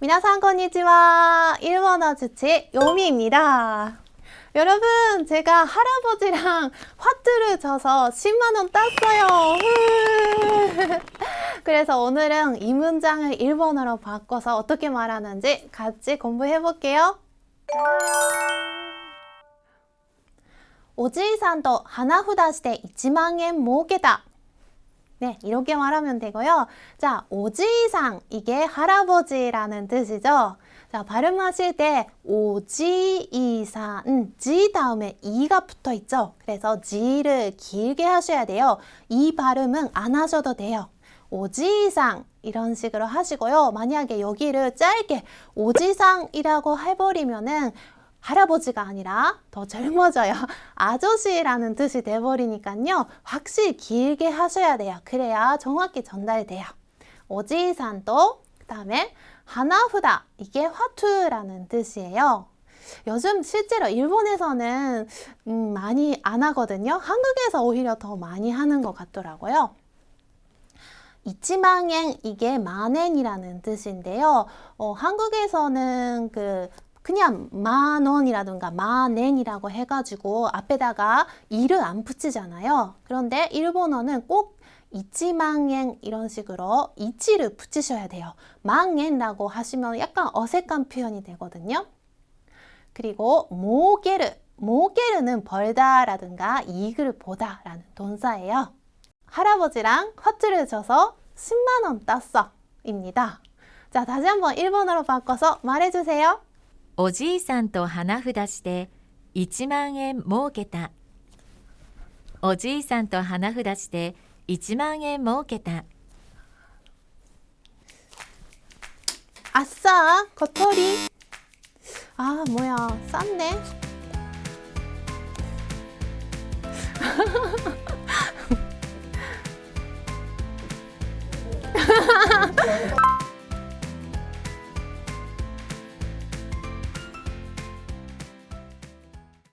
미나상 건니치와 일본어 주치 요미입니다. 여러분, 제가 할아버지랑 화투를 쳐서 10만원 땄어요. 그래서 오늘은 이 문장을 일본어로 바꿔서 어떻게 말하는지 같이 공부해 볼게요. おじいさんと花札して1万円儲けた。 네, 이렇게 말하면 되고요. 자, 오지상 이게 할아버지라는 뜻이죠. 자, 발음하실 때 오지이산 지 다음에 이가 붙어 있죠. 그래서 지를 길게 하셔야 돼요. 이 발음은 안 하셔도 돼요. 오지상 이런 식으로 하시고요. 만약에 여기를 짧게 오지상이라고 해버리면은 할아버지가 아니라 더 젊어져요. 아저씨라는 뜻이 돼버리니까요. 확실히 길게 하셔야 돼요. 그래야 정확히 전달돼요. 오지산도 그 다음에 하나후다 이게 화투라는 뜻이에요. 요즘 실제로 일본에서는 음, 많이 안 하거든요. 한국에서 오히려 더 많이 하는 것 같더라고요. 이치망엔 이게 만엔이라는 뜻인데요. 어, 한국에서는 그 그냥 만 원이라든가 만엔이라고 해가지고 앞에다가 이를 안 붙이잖아요. 그런데 일본어는 꼭 이치망엔 이런 식으로 이치를 붙이셔야 돼요. 망엔라고 하시면 약간 어색한 표현이 되거든요. 그리고 모게르, 모게르는 벌다라든가 이익을 보다라는 동사예요. 할아버지랑 화투를 쳐서 10만 원 땄어 입니다. 자, 다시 한번 일본어로 바꿔서 말해주세요. おじいさんと花札して1万円儲けた。おじいさんと花札して1万円儲けた。 아싸, 겉털이. 아, 뭐야, 쌌네.